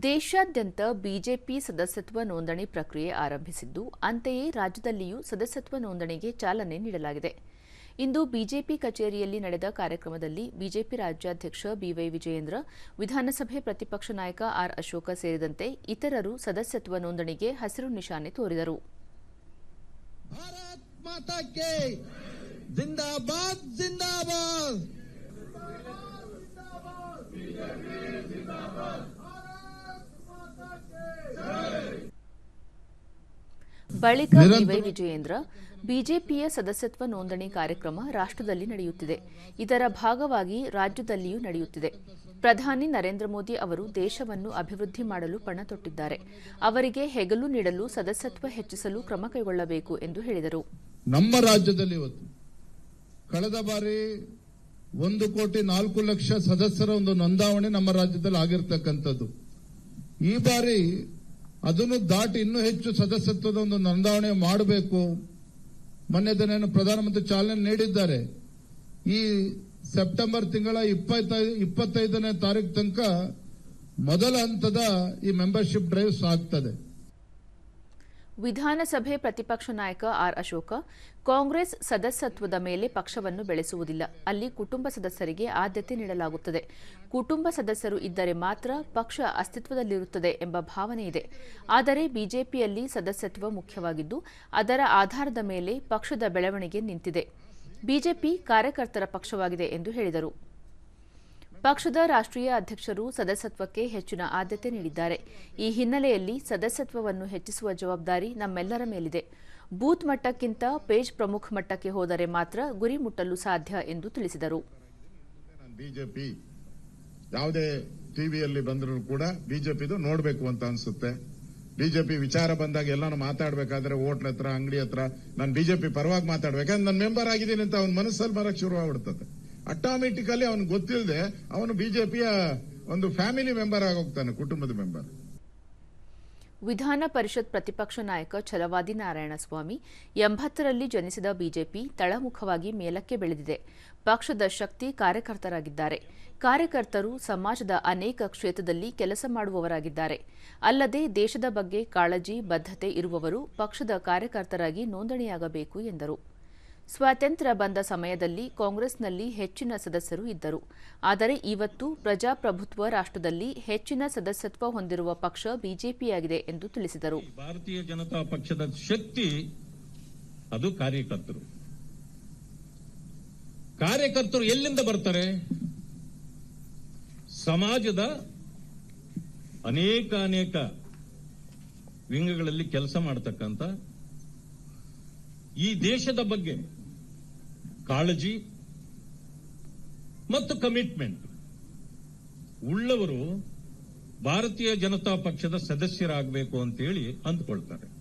ದೇಶಾದ್ಯಂತ ಬಿಜೆಪಿ ಸದಸ್ಯತ್ವ ನೋಂದಣಿ ಪ್ರಕ್ರಿಯೆ ಆರಂಭಿಸಿದ್ದು, ಅಂತೆಯೇ ರಾಜ್ಯದಲ್ಲಿಯೂ ಸದಸ್ಯತ್ವ ನೋಂದಣಿಗೆ ಚಾಲನೆ ನೀಡಲಾಗಿದೆ. ಇಂದು ಬಿಜೆಪಿ ಕಚೇರಿಯಲ್ಲಿ ನಡೆದ ಕಾರ್ಯಕ್ರಮದಲ್ಲಿ ಬಿಜೆಪಿ ರಾಜ್ಯಾಧ್ಯಕ್ಷ ಬಿವೈ ವಿಜಯೇಂದ್ರ, ವಿಧಾನಸಭೆ ಪ್ರತಿಪಕ್ಷ ನಾಯಕ ಆರ್ ಅಶೋಕ ಸೇರಿದಂತೆ ಇತರರು ಸದಸ್ಯತ್ವ ನೋಂದಣಿಗೆ ಹಸಿರು ನಿಶಾನೆ ತೋರಿದರು. ಬಳಿಕ ಡಿವೈ ಬಿವೈ ವಿಜಯೇಂದ್ರ ಬಿಜೆಪಿಯ ಸದಸ್ಯತ್ವ ನೋಂದಣಿ ಕಾರ್ಯಕ್ರಮ ರಾಷ್ಟ್ರದಲ್ಲಿ ನಡೆಯುತ್ತಿದೆ. ಇದರ ಭಾಗವಾಗಿ ರಾಜ್ಯದಲ್ಲಿಯೂ ನಡೆಯುತ್ತಿದೆ. ಪ್ರಧಾನಿ ನರೇಂದ್ರ ಮೋದಿ ಅವರು ದೇಶವನ್ನು ಅಭಿವೃದ್ಧಿ ಮಾಡಲು ಪಣ ತೊಟ್ಟಿದ್ದಾರೆ. ಅವರಿಗೆ ಹೆಗಲು ನೀಡಲು ಸದಸ್ಯತ್ವ ಹೆಚ್ಚಿಸಲು ಕ್ರಮ ಕೈಗೊಳ್ಳಬೇಕು ಎಂದು ಹೇಳಿದರು. ನಮ್ಮ ರಾಜ್ಯದಲ್ಲಿ ಇವತ್ತು ಕಳೆದ ಬಾರಿ ಒಂದು ಕೋಟಿ ನಾಲ್ಕು ಲಕ್ಷ ಸದಸ್ಯರ ಒಂದು ನೋಂದಾವಣೆ ನಮ್ಮ ರಾಜ್ಯದಲ್ಲಿ ಆಗಿರ್ತಕ್ಕಂಥದ್ದು. ಈ ಬಾರಿ ಅದನ್ನು ದಾಟಿ ಇನ್ನೂ ಹೆಚ್ಚು ಸದಸ್ಯತ್ವದ ಒಂದು ನೋಂದಾವಣೆ ಮಾಡಬೇಕು. ಮೊನ್ನೆ ದಿನ ಪ್ರಧಾನಮಂತ್ರಿ ಚಾಲನೆ ನೀಡಿದ್ದಾರೆ. ಈ ಸೆಪ್ಟೆಂಬರ್ ತಿಂಗಳ ಇಪ್ಪತ್ತೈದು, ಇಪ್ಪತ್ತೈದನೇ ತಾರೀಕು ತನಕ ಮೊದಲ ಹಂತದ ಈ ಮೆಂಬರ್ಶಿಪ್ ಡ್ರೈವ್ಸ್ ಆಗ್ತದೆ. ವಿಧಾನಸಭೆ ಪ್ರತಿಪಕ್ಷ ನಾಯಕ ಆರ್ ಅಶೋಕ, ಕಾಂಗ್ರೆಸ್ ಸದಸ್ಯತ್ವದ ಮೇಲೆ ಪಕ್ಷವನ್ನು ಬೆಳೆಸುವುದಿಲ್ಲ. ಅಲ್ಲಿ ಕುಟುಂಬ ಸದಸ್ಯರಿಗೆ ಆದ್ಯತೆ ನೀಡಲಾಗುತ್ತದೆ. ಕುಟುಂಬ ಸದಸ್ಯರು ಇದ್ದರೆ ಮಾತ್ರ ಪಕ್ಷ ಅಸ್ತಿತ್ವದಲ್ಲಿರುತ್ತದೆ ಎಂಬ ಭಾವನೆ ಇದೆ. ಆದರೆ ಬಿಜೆಪಿಯಲ್ಲಿ ಸದಸ್ಯತ್ವ ಮುಖ್ಯವಾಗಿದ್ದು, ಅದರ ಆಧಾರದ ಮೇಲೆ ಪಕ್ಷದ ಬೆಳವಣಿಗೆ ನಿಂತಿದೆ. ಬಿಜೆಪಿ ಕಾರ್ಯಕರ್ತರ ಪಕ್ಷವಾಗಿದೆ ಎಂದು ಹೇಳಿದರು. ಪಕ್ಷದ ರಾಷ್ಟ್ರೀಯ ಅಧ್ಯಕ್ಷರು ಸದಸ್ಯತ್ವಕ್ಕೆ ಹೆಚ್ಚಿನ ಆದ್ಯತೆ ನೀಡಿದ್ದಾರೆ. ಈ ಹಿನ್ನೆಲೆಯಲ್ಲಿ ಸದಸ್ಯತ್ವವನ್ನು ಹೆಚ್ಚಿಸುವ ಜವಾಬ್ದಾರಿ ನಮ್ಮೆಲ್ಲರ ಮೇಲಿದೆ. ಬೂತ್ ಮಟ್ಟಕ್ಕಿಂತ ಪೇಜ್ ಪ್ರಮುಖ ಮಟ್ಟಕ್ಕೆ ಹೋದರೆ ಮಾತ್ರ ಗುರಿ ಮುಟ್ಟಲು ಸಾಧ್ಯ ಎಂದು ತಿಳಿಸಿದರು. ಬಿಜೆಪಿ ಯಾವುದೇ ಟಿವಿಯಲ್ಲಿ ಬಂದರೂ ಕೂಡ ಬಿಜೆಪಿದು ನೋಡಬೇಕು ಅಂತ ಅನ್ಸುತ್ತೆ. ಬಿಜೆಪಿ ವಿಚಾರ ಬಂದಾಗ ಎಲ್ಲಾನು ಮಾತಾಡ್ಬೇಕಾದ್ರೆ ಹೋಟ್ಲ್ ಹತ್ರ, ಅಂಗಡಿ ಹತ್ರ ನಾನು ಬಿಜೆಪಿ ಪರವಾಗಿ ಮಾತಾಡ್ಬೇಕಂದ್ರೆ ನಾನು ಮೆಂಬರ್ ಆಗಿದ್ದೀನಿ ಅಂತ ಅವ್ನ ಮನಸ್ಸಲ್ಲಿ ಬರಕ್ ಶುರು ಆಗ್ಬಿಡ್ತದೆ. ಆಟೋಮೆಟಿಕಲಿ ಅವನು ಗೊತ್ತಿಲ್ಲದೆ ಅವನು ಬಿಜೆಪಿಯ ಒಂದು ಫ್ಯಾಮಿಲಿ ಮೆಂಬರ್ ಆಗೋಗ್ತಾನೆ, ಕುಟುಂಬದ ಮೆಂಬರ್. ವಿಧಾನ ಪರಿಷತ್ ಪ್ರತಿಪಕ್ಷ ನಾಯಕ ಛಲವಾದಿ ನಾರಾಯಣಸ್ವಾಮಿ ಎಂಬತ್ತರಲ್ಲಿ ಜನಿಸಿದ ಬಿಜೆಪಿ ತಳಮುಖವಾಗಿ ಮೇಲಕ್ಕೆ ಬೆಳೆದಿದೆ. ಪಕ್ಷದ ಶಕ್ತಿ ಕಾರ್ಯಕರ್ತರಾಗಿದ್ದಾರೆ. ಕಾರ್ಯಕರ್ತರು ಸಮಾಜದ ಅನೇಕ ಕ್ಷೇತ್ರದಲ್ಲಿ ಕೆಲಸ ಮಾಡುವವರಾಗಿದ್ದಾರೆ. ಅಲ್ಲದೆ ದೇಶದ ಬಗ್ಗೆ ಕಾಳಜಿ, ಬದ್ಧತೆ ಇರುವವರು ಪಕ್ಷದ ಕಾರ್ಯಕರ್ತರಾಗಿ ನೋಂದಣಿಯಾಗಬೇಕು ಎಂದರು. ಸ್ವಾತಂತ್ರ್ಯ ಬಂದ ಸಮಯದಲ್ಲಿ ಕಾಂಗ್ರೆಸ್ನಲ್ಲಿ ಹೆಚ್ಚಿನ ಸದಸ್ಯರು ಇದ್ದರು. ಆದರೆ ಇವತ್ತು ಪ್ರಜಾಪ್ರಭುತ್ವ ರಾಷ್ಟ್ರದಲ್ಲಿ ಹೆಚ್ಚಿನ ಸದಸ್ಯತ್ವ ಹೊಂದಿರುವ ಪಕ್ಷ ಬಿಜೆಪಿಯಾಗಿದೆ ಎಂದು ತಿಳಿಸಿದರು. ಭಾರತೀಯ ಜನತಾ ಪಕ್ಷದ ಶಕ್ತಿ ಅದು ಕಾರ್ಯಕರ್ತರು. ಕಾರ್ಯಕರ್ತರು ಎಲ್ಲಿಂದ ಬರ್ತಾರೆ? ಸಮಾಜದ ಅನೇಕ ಅನೇಕ ವಿಂಗಗಳಲ್ಲಿ ಕೆಲಸ ಮಾಡತಕ್ಕಂತ ಈ ದೇಶದ ಬಗ್ಗೆ ಕಾಳಜಿ ಮತ್ತು ಕಮಿಟ್ಮೆಂಟ್ ಉಳ್ಳವರು ಭಾರತೀಯ ಜನತಾ ಪಕ್ಷದ ಸದಸ್ಯರಾಗಬೇಕು ಅಂತೇಳಿ ಅಂದ್ಕೊಳ್ತಾರೆ.